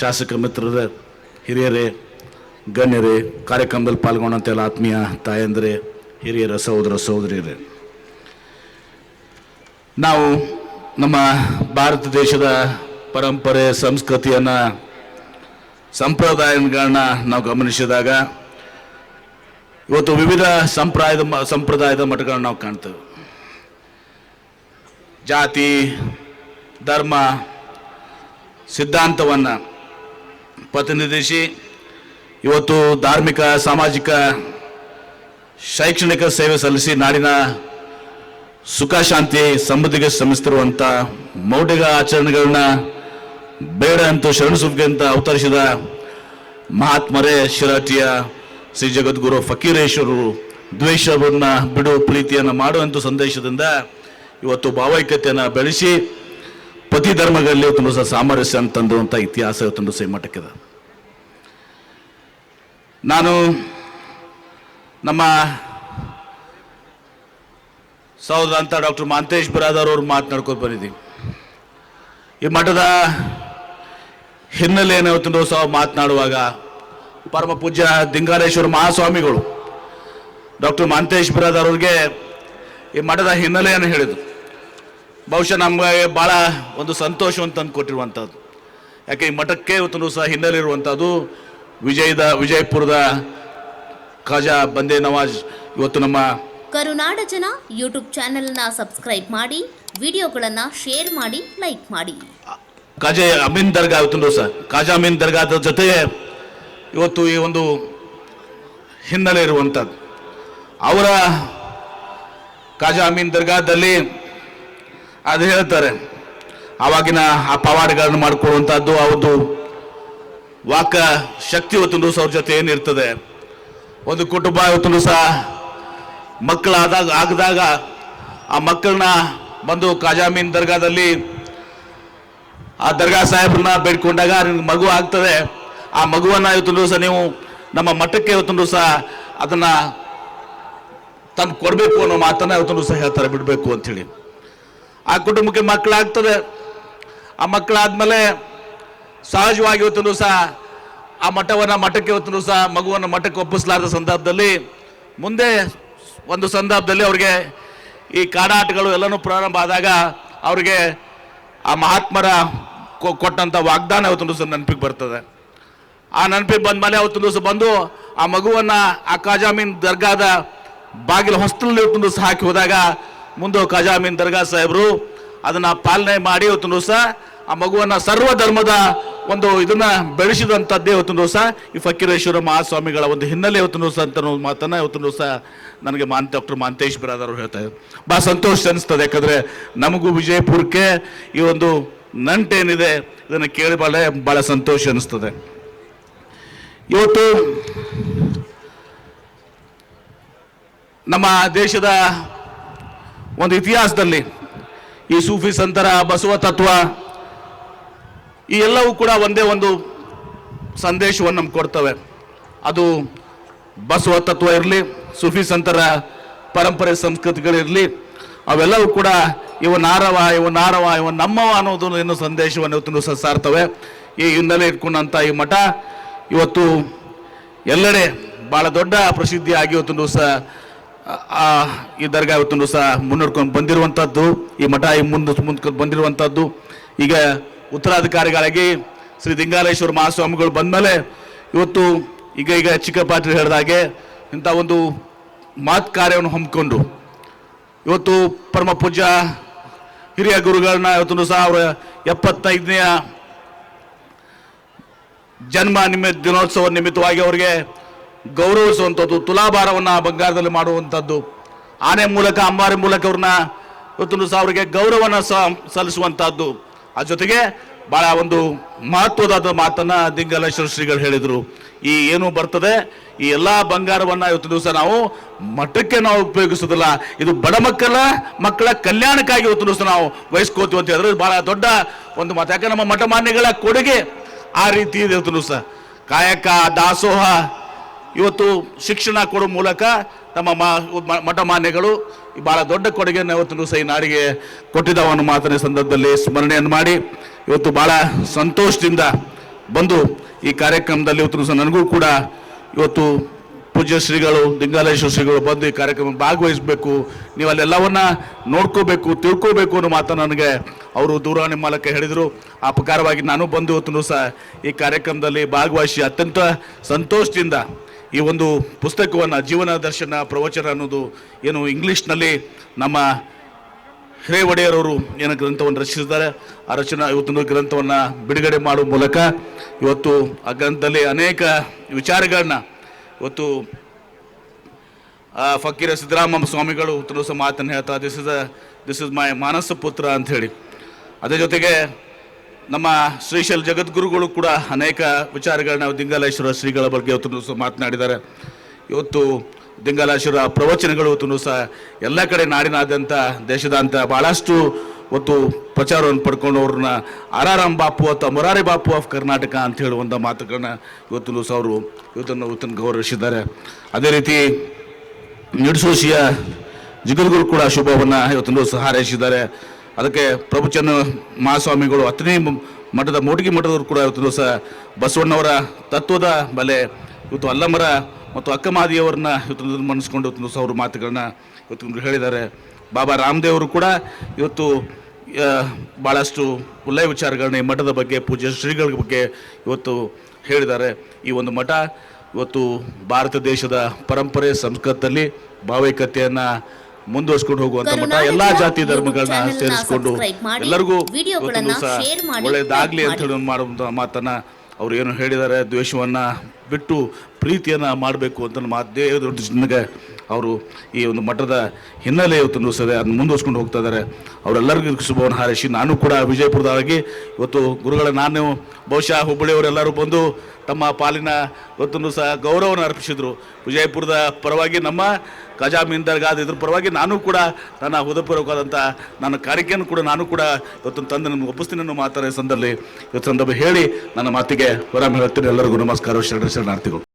ಶಾಸಕ ಮಿತ್ರರ, ಹಿರಿಯರೇ, ಗಣ್ಯರೇ, ಕಾರ್ಯಕ್ರಮದಲ್ಲಿ ಪಾಲ್ಗೊಂಡಂತೆಲ್ಲ ಆತ್ಮೀಯ ತಾಯಂದ್ರೆ, ಹಿರಿಯರ ಸಹೋದರ ಸಹೋದರಿಯರೇ. ನಾವು ನಮ್ಮ ಭಾರತ ದೇಶದ ಪರಂಪರೆ, ಸಂಸ್ಕೃತಿಯನ್ನು, ಸಂಪ್ರದಾಯಗಳನ್ನ ನಾವು ಗಮನಿಸಿದಾಗ ಇವತ್ತು ವಿವಿಧ ಸಂಪ್ರದಾಯದ ಸಂಪ್ರದಾಯದ ಮಠಗಳನ್ನ ನಾವು ಕಾಣ್ತೇವೆ. ಜಾತಿ, ಧರ್ಮ ಸಿದ್ಧಾಂತವನ್ನು ಪ್ರತಿನಿಧಿಸಿ ಇವತ್ತು ಧಾರ್ಮಿಕ, ಸಾಮಾಜಿಕ, ಶೈಕ್ಷಣಿಕ ಸೇವೆ ಸಲ್ಲಿಸಿ ನಾಡಿನ ಸುಖ, ಶಾಂತಿ, ಸಮೃದ್ಧಿಗೆ ಶ್ರಮಿಸ್ತಿರುವಂಥ ಮೌಢ್ಯ ಆಚರಣೆಗಳನ್ನ ಬೇಡ ಅಂತ ಶರಣಸುದ್ಗೆ ಅಂತ ಅವತರಿಸಿದ ಮಹಾತ್ಮರೇ ಶಿರಾಟಿಯ ಶ್ರೀ ಜಗದ್ಗುರು ಫಕೀರೇಶ್ವರರು ದ್ವೇಷವನ್ನು ಬಿಡು, ಪ್ರೀತಿಯನ್ನು ಮಾಡುವಂಥ ಸಂದೇಶದಿಂದ ಇವತ್ತು ಭಾವೈಕ್ಯತೆಯನ್ನು ಬೆಳೆಸಿ ಪ್ರತಿ ಧರ್ಮಗಳಲ್ಲಿ ಸಹ ಸಾಮರಸ್ಯ ಅಂತಂದುವಂಥ ಇತಿಹಾಸ ಇವತ್ತೊಂದು ಸಹ ಮಟ್ಟಕ್ಕಿದೆ ನಾನು ನಮ್ಮ ಸಹೋದರ ಅಂತ ಡಾಕ್ಟರ್ ಮಾಂತೇಶ್ ಬಿರಾದರ್ ಅವರು ಮಾತನಾಡ್ಕೊಂಡು ಬಂದಿದ್ದೀವಿ ಈ ಮಠದ ಹಿನ್ನೆಲೆಯನ್ನು ಇವತ್ತೊಂದು ಸಹ ಮಾತನಾಡುವಾಗ ಪರಮ ಪೂಜ್ಯ ದಿಂಗಾರೇಶ್ವರ ಮಹಾಸ್ವಾಮಿಗಳು ಡಾಕ್ಟರ್ ಮಾಂತೇಶ್ ಬಿರಾದರ್ ಅವ್ರಿಗೆ ಈ ಮಠದ ಹಿನ್ನೆಲೆಯನ್ನು ಹೇಳಿದರು. ಬಹುಶಃ ನಮಗೆ ಭಾಳ ಒಂದು ಸಂತೋಷ ತಂದು ಕೊಟ್ಟಿರುವಂಥದ್ದು ಯಾಕೆ ಈ ಮಠಕ್ಕೆ ಇವತ್ತು ಸಹ ಹಿನ್ನೆಲೆ ಇರುವಂಥದ್ದು ವಿಜಯದ ವಿಜಯಪುರದ ಖಾಜಾ ಬಂದೇ ನವಾಜ್. ಇವತ್ತು ನಮ್ಮ ಕರುನಾಡ ಜನ ಯೂಟ್ಯೂಬ್ ಚಾನೆಲ್ನ ಸಬ್ಸ್ಕ್ರೈಬ್ ಮಾಡಿ ವಿಡಿಯೋಗಳನ್ನು ಶೇರ್ ಮಾಡಿ ಲೈಕ್ ಮಾಡಿ. ಖಾಜಾ ಅಮೀನ್ ದರ್ಗಾ ಇವತ್ತು ಸಹ ಖಾಜಾ ಅಮೀನ್ ದರ್ಗಾದ ಜೊತೆಗೆ ಇವತ್ತು ಈ ಒಂದು ಹಿನ್ನೆಲೆ ಇರುವಂಥದ್ದು. ಅವರ ಖಾಜಾ ಅಮೀನ್ ದರ್ಗಾದಲ್ಲಿ ಅದು ಹೇಳ್ತಾರೆ. ಆವಾಗಿನ ಆ ಪವಾಡಗಳನ್ನು ಮಾಡಿಕೊಳ್ಳುವಂಥದ್ದು ಅವತ್ತು ವಾಕ ಶಕ್ತಿ ಸಹ ಅವ್ರ ಜೊತೆ ಏನಿರ್ತದೆ ಒಂದು ಕುಟುಂಬ ಇವತ್ತು ಸಹ ಮಕ್ಕಳಾದಾಗ ಆಗದಾಗ ಆ ಮಕ್ಕಳನ್ನ ಬಂದು ಖಾಜಾಮೀನ್ ದರ್ಗಾದಲ್ಲಿ ಆ ದರ್ಗಾ ಸಾಹೇಬ್ರನ್ನ ಬೇಡ್ಕೊಂಡಾಗ ಮಗು ಆಗ್ತದೆ. ಆ ಮಗುವನ್ನ ಇವತ್ತು ಸಹ ನೀವು ನಮ್ಮ ಮಠಕ್ಕೆ ಇವತ್ತು ಸಹ ಅದನ್ನ ತಂದು ಕೊಡಬೇಕು ಅನ್ನೋ ಮಾತನ್ನ ಇವತ್ತು ಸಹ ಹೇಳ್ತಾರೆ. ಬಿಡಬೇಕು ಅಂಥೇಳಿ ಆ ಕುಟುಂಬಕ್ಕೆ ಮಕ್ಕಳಾಗ್ತದೆ. ಆ ಮಕ್ಕಳಾದ್ಮೇಲೆ ಸಹಜವಾಗಿ ಇವತ್ತು ಸಹ ಆ ಮಠವನ್ನು, ಮಠಕ್ಕೆ ಇವತ್ತು ಸಹ ಮಗುವನ್ನು ಮಠಕ್ಕೆ ಒಪ್ಪಿಸಲಾರದ ಸಂದರ್ಭದಲ್ಲಿ, ಮುಂದೆ ಒಂದು ಸಂದರ್ಭದಲ್ಲಿ ಅವ್ರಿಗೆ ಈ ಕಾಡಾಟಗಳು ಎಲ್ಲನೂ ಪ್ರಾರಂಭ ಆದಾಗ ಅವ್ರಿಗೆ ಆ ಮಹಾತ್ಮರ ಕೊಟ್ಟಂಥ ವಾಗ್ದಾನ ಇವತ್ತೊಂದು ದಿವಸ ನೆನಪಿಗೆ ಬರ್ತದೆ. ಆ ನೆನಪಿಗೆ ಬಂದ್ಮೇಲೆ ಅವತ್ತು ದಿವಸ ಬಂದು ಆ ಮಗುವನ್ನ ಆ ಕಾಜಾಮೀನ್ ದರ್ಗಾದ ಬಾಗಿಲು ಹೊಸ್ತಲಲ್ಲಿ ಇವತ್ತೊಂದು ದಿವಸ ಹಾಕಿ ಹೋದಾಗ ಮುಂದೆ ಖಜಾಮೀನ್ ದರ್ಗಾ ಸಾಹೇಬರು ಅದನ್ನ ಪಾಲನೆ ಮಾಡಿ ಇವತ್ತು ದಿವಸ ಆ ಮಗುವನ್ನ ಸರ್ವ ಧರ್ಮದ ಒಂದು ಇದನ್ನ ಬೆಳೆಸಿದಂಥದ್ದೇ ಇವತ್ತು ದಿವಸ. ಈ ಫಕೀರೇಶ್ವರ ಮಹಾಸ್ವಾಮಿಗಳ ಒಂದು ಹಿನ್ನೆಲೆ ಇವತ್ತು ದಿವಸ ಅಂತ ಮಾತನ್ನ ಇವತ್ತು ದಿವಸ ನನಗೆ ಮಾನ್ ಡಾಕ್ಟರ್ ಮಾಂತೇಶ್ ಬಿರಾದವರು ಹೇಳ್ತಾ ಇದ್ದಾರೆ. ಭಾಳ ಸಂತೋಷ ಅನಿಸ್ತದೆ, ಯಾಕಂದ್ರೆ ನಮಗೂ ವಿಜಯಪುರಕ್ಕೆ ಈ ಒಂದು ನಂಟೇನಿದೆ, ಇದನ್ನು ಕೇಳಿ ಭಾಳ ಭಾಳ ಸಂತೋಷ ಅನಿಸ್ತದೆ. ಇವತ್ತು ನಮ್ಮ ದೇಶದ ಒಂದು ಇತಿಹಾಸದಲ್ಲಿ ಈ ಸೂಫಿ ಸಂತರ, ಬಸವ ತತ್ವ, ಈ ಎಲ್ಲವೂ ಕೂಡ ಒಂದೇ ಒಂದು ಸಂದೇಶವನ್ನು ನಮ್ಗೆ ಕೊಡ್ತವೆ. ಅದು ಬಸವ ತತ್ವ ಇರಲಿ, ಸೂಫಿ ಸಂತರ ಪರಂಪರೆ ಸಂಸ್ಕೃತಿಗಳಿರಲಿ ಅವೆಲ್ಲವೂ ಕೂಡ ಇವ ನಾರವ ಇವ ನಾರವ, ಇವ ನಮ್ಮವ ಅನ್ನೋದು ಏನು ಸಂದೇಶವನ್ನು ಇವತ್ತು ಸಹ ಸಾರ್ತವೆ ಈ ಹಿನ್ನೆಲೆ ಇಟ್ಕೊಂಡಂಥ ಈ ಮಠ ಇವತ್ತು ಎಲ್ಲೆಡೆ ಭಾಳ ದೊಡ್ಡ ಪ್ರಸಿದ್ಧಿಯಾಗಿ ಇವತ್ತು ದಿವಸ ಈ ದರ್ಗಾ ಇವತ್ತು ಸಹ ಮುನ್ನಡ್ಕೊಂಡು ಬಂದಿರುವಂಥದ್ದು ಈ ಮಠ ಈ ಮುಂದೆ ಮುಂದ್ಕೊಂಡು ಬಂದಿರುವಂಥದ್ದು ಈಗ ಉತ್ತರಾಧಿಕಾರಿಗಳಾಗಿ ಶ್ರೀ ದಿಂಗಾಲೇಶ್ವರ ಮಹಾಸ್ವಾಮಿಗಳು ಬಂದಮೇಲೆ ಇವತ್ತು ಈಗ ಈಗ ಚಿಕ್ಕಪಾಟ್ರಿ ಹೇಳಿದಾಗೆ ಇಂಥ ಒಂದು ಮಾತ್ ಕಾರ್ಯವನ್ನು ಹಮ್ಮಿಕೊಂಡು ಇವತ್ತು ಪರಮ ಪೂಜ್ಯ ಹಿರಿಯ ಗುರುಗಳನ್ನ ಇವತ್ತು ಸಹ ಅವರ ಎಪ್ಪತ್ತೈದನೆಯ ಜನ್ಮ ನಿಮಿತ್ತ ದಿನೋತ್ಸವ ನಿಮಿತ್ತವಾಗಿ ಅವರಿಗೆ ಗೌರವಿಸುವಂಥದ್ದು, ತುಲಾಭಾರವನ್ನು ಬಂಗಾರದಲ್ಲಿ ಮಾಡುವಂಥದ್ದು. ಆನೆ ಮೂಲಕ, ಅಂಬಾರಿ ಮೂಲಕ ಅವ್ರನ್ನ ಇವತ್ತೊಂದು ಅವರಿಗೆ ಗೌರವನ ಸಲ್ಲಿಸುವಂಥದ್ದು. ಆ ಜೊತೆಗೆ ಬಹಳ ಒಂದು ಮಹತ್ವದಾದ ಮಾತನ್ನ ದಿಂಗಲೇಶ್ವರ ಶ್ರೀಗಳು ಹೇಳಿದರು. ಈ ಏನು ಬರ್ತದೆ, ಈ ಎಲ್ಲ ಬಂಗಾರವನ್ನು ಇವತ್ತು ದಿವಸ ನಾವು ಮಠಕ್ಕೆ ನಾವು ಉಪಯೋಗಿಸೋದಿಲ್ಲ ಇದು ಬಡ ಮಕ್ಕಳ ಮಕ್ಕಳ ಕಲ್ಯಾಣಕ್ಕಾಗಿ ಇವತ್ತು ದಿವಸ ನಾವು ವಹಿಸ್ಕೋತೀವಿ ಅಂತ ಹೇಳಿದ್ರೆ. ಭಾಳ ದೊಡ್ಡ ಒಂದು ಮಾತು. ಯಾಕಂದ್ರೆ ನಮ್ಮ ಮಠ ಮಾನ್ಯಗಳ ಕೊಡುಗೆ ಆ ರೀತಿ ಇದೆ ಇವತ್ತು ದಿವಸ. ಕಾಯಕ, ದಾಸೋಹ ಇವತ್ತು ಶಿಕ್ಷಣ ಕೊಡೋ ಮೂಲಕ ನಮ್ಮ ಮಠ ಮಾನ್ಯಗಳು ಬಹಳ ದೊಡ್ಡ ಕೊಡುಗೆಯನ್ನು ಇವತ್ತು ಸಹ ಈ ನಾಡಿಗೆ ಕೊಟ್ಟಿದ್ದಾವ ಅನ್ನೋ ಮಾತಿನ ಸಂದರ್ಭದಲ್ಲಿ ಸ್ಮರಣೆಯನ್ನು ಮಾಡಿ ಇವತ್ತು ಭಾಳ ಸಂತೋಷದಿಂದ ಬಂದು ಈ ಕಾರ್ಯಕ್ರಮದಲ್ಲಿ ಇವತ್ತು ಸಹ ನನಗೂ ಕೂಡ ಇವತ್ತು ಪೂಜ್ಯ ಶ್ರೀಗಳು, ಲಿಂಗಾಲೇಶ್ವರ ಶ್ರೀಗಳು ಬಂದು ಈ ಕಾರ್ಯಕ್ರಮ ಭಾಗವಹಿಸಬೇಕು. ನೀವು ಅಲ್ಲೆಲ್ಲವನ್ನ ನೋಡ್ಕೋಬೇಕು, ತಿಳ್ಕೋಬೇಕು ಅನ್ನೋ ಮಾತು ನನಗೆ ಅವರು ದೂರವಾಣಿ ಮೂಲಕ ಹೇಳಿದರು. ಆ ಪ್ರಕಾರವಾಗಿ ನಾನು ಬಂದು ಇವತ್ತು ಸಹ ಈ ಕಾರ್ಯಕ್ರಮದಲ್ಲಿ ಭಾಗವಹಿಸಿ ಅತ್ಯಂತ ಸಂತೋಷದಿಂದ ಈ ಒಂದು ಪುಸ್ತಕವನ್ನು ಜೀವನ ದರ್ಶನ ಪ್ರವಚನ ಅನ್ನೋದು ಏನು ಇಂಗ್ಲೀಷ್ನಲ್ಲಿ ನಮ್ಮ ಹಿರೇ ಒಡೆಯರವರು ಏನು ಗ್ರಂಥವನ್ನು ರಚಿಸಿದ್ದಾರೆ, ಆ ರಚನಾ ಇವತ್ತೊಂದು ಗ್ರಂಥವನ್ನು ಬಿಡುಗಡೆ ಮಾಡುವ ಮೂಲಕ ಇವತ್ತು ಆ ಗ್ರಂಥದಲ್ಲಿ ಅನೇಕ ವಿಚಾರಗಳನ್ನ ಇವತ್ತು ಫಕೀರ ಸಿದ್ದರಾಮ ಸ್ವಾಮಿಗಳು ಸಹ ಮಾತನ್ನು ಹೇಳ್ತಾ this is this is my manasa putra ಹೇಳಿ. ಅದೇ ಜೊತೆಗೆ ನಮ್ಮ ಶ್ರೀಶೈಲ ಜಗದ್ಗುರುಗಳು ಕೂಡ ಅನೇಕ ವಿಚಾರಗಳನ್ನ ದಿಂಗಾಲೇಶ್ವರ ಶ್ರೀಗಳ ಬಗ್ಗೆ ಇವತ್ತು ಸಹ ಮಾತನಾಡಿದ್ದಾರೆ. ಇವತ್ತು ದಿಂಗಾಲೇಶ್ವರ ಪ್ರವಚನಗಳು ಇವತ್ತು ಸಹ ಎಲ್ಲ ಕಡೆ ನಾಡಿನಾದ್ಯಂತ, ದೇಶದಾದ್ಯಂತ ಭಾಳಷ್ಟು ಇವತ್ತು ಪ್ರಚಾರವನ್ನು ಪಡ್ಕೊಂಡು ಅವ್ರನ್ನ ಆರ್ ಆರ್ ಬಾಪು ಅಥವಾ ಮೊರಾರಿ ಬಾಪು ಆಫ್ ಕರ್ನಾಟಕ ಅಂತ ಹೇಳುವಂಥ ಮಾತುಗಳನ್ನ ಇವತ್ತು ಸಹ ಅವರು ಇವತ್ತನ್ನು ಇವತ್ತನ್ನು ಗೌರವಿಸಿದ್ದಾರೆ. ಅದೇ ರೀತಿ ನಿಡ್ಸೋಶಿಯ ಜಿಗುರುಗಳು ಕೂಡ ಶುಭವನ್ನು ಇವತ್ತು ಸಹ ಹಾರೈಸಿದ್ದಾರೆ. ಅದಕ್ಕೆ ಪ್ರಭುಚಂದ್ರ ಮಹಾಸ್ವಾಮಿಗಳು ಹತ್ತನೇ ಮಠದ ಮೋಟಿಗೆ ಮಠದವರು ಕೂಡ ಇವತ್ತು ದಿವಸ ಬಸವಣ್ಣವರ ತತ್ವದ ಬಲೆ, ಇವತ್ತು ಅಲ್ಲಮರ ಮತ್ತು ಅಕ್ಕಮಾದಿಯವರನ್ನ ಇವತ್ತು ಮನಸ್ಕೊಂಡು ಇವತ್ತು ದಿವಸ ಅವ್ರ ಮಾತುಗಳನ್ನ ಇವತ್ತು ಹೇಳಿದ್ದಾರೆ. ಬಾಬಾ ರಾಮದೇವರು ಕೂಡ ಇವತ್ತು ಭಾಳಷ್ಟು ಒಳ್ಳೆಯ ವಿಚಾರಗಳನ್ನ ಈ ಮಠದ ಬಗ್ಗೆ, ಪೂಜ್ಯ ಶ್ರೀಗಳ ಬಗ್ಗೆ ಇವತ್ತು ಹೇಳಿದ್ದಾರೆ. ಈ ಒಂದು ಮಠ ಇವತ್ತು ಭಾರತ ದೇಶದ ಪರಂಪರೆ ಸಂಸ್ಕೃತದಲ್ಲಿ ಭಾವೈಕ್ಯತೆಯನ್ನ ಮುಂದುವರ್ಸ್ಕೊಂಡು ಹೋಗುವಂತ ಮಠ ಎಲ್ಲಾ ಜಾತಿ ಧರ್ಮಗಳನ್ನ ಸೇರಿಸಿಕೊಂಡು ಎಲ್ಲರಿಗೂ ಒಳ್ಳೇದಾಗ್ಲಿ ಅಂತ ಹೇಳಿ ಮಾಡುವಂತ ಮಾತನ್ನ ಅವ್ರು ಏನು ಹೇಳಿದ್ದಾರೆ ದ್ವೇಷವನ್ನ ಬಿಟ್ಟು ಪ್ರೀತಿಯನ್ನ ಮಾಡಬೇಕು ಅಂತ ಮಾತು ಜನಗೆ ಅವರು ಈ ಒಂದು ಮಠದ ಹಿನ್ನೆಲೆ ಇವತ್ತು ಸದ ಅದನ್ನು ಮುಂದುವರ್ಸ್ಕೊಂಡು ಹೋಗ್ತಾ ಇದ್ದಾರೆ. ಅವರೆಲ್ಲರಿಗೂ ಶುಭವನ್ನು ಹಾರೈಸಿ. ನಾನು ಕೂಡ ವಿಜಯಪುರದಾಗಿ ಇವತ್ತು ಗುರುಗಳ, ನಾನು ಬಹುಶಃ ಹುಬ್ಬಳ್ಳಿಯವರೆಲ್ಲರೂ ಬಂದು ತಮ್ಮ ಪಾಲಿನ ಇವತ್ತನ್ನು ಸಹ ಗೌರವವನ್ನು ಅರ್ಪಿಸಿದ್ರು. ವಿಜಯಪುರದ ಪರವಾಗಿ ನಮ್ಮ ಖಜಾಮೀನ್ ದರ್ಗಾದ ಇದ್ರ ಪರವಾಗಿ ನಾನು ಕೂಡ ನನ್ನ ಹೃದಯಪೂರ್ವಕವಾದಂಥ ನನ್ನ ಕಾರ್ಯಕ್ರಮ ಕೂಡ ನಾನು ಕೂಡ ಇವತ್ತು ತಂದು ನನ್ನ ಒಪ್ಪಿಸ್ತೀನಿ ಅನ್ನೋ ಮಾತಾಡೋ ಸಂದರ್ಭದಲ್ಲಿ ಇವತ್ತು ಸಂದರ್ಭ ಹೇಳಿ ನನ್ನ ಮಾತಿಗೆ ವಿರಾಮ ಹೇಳ್ತೀನಿ. ಎಲ್ಲರಿಗೂ ನಮಸ್ಕಾರ. ಶರಣ ಶರಣಾರ್ಥಿಗಳು.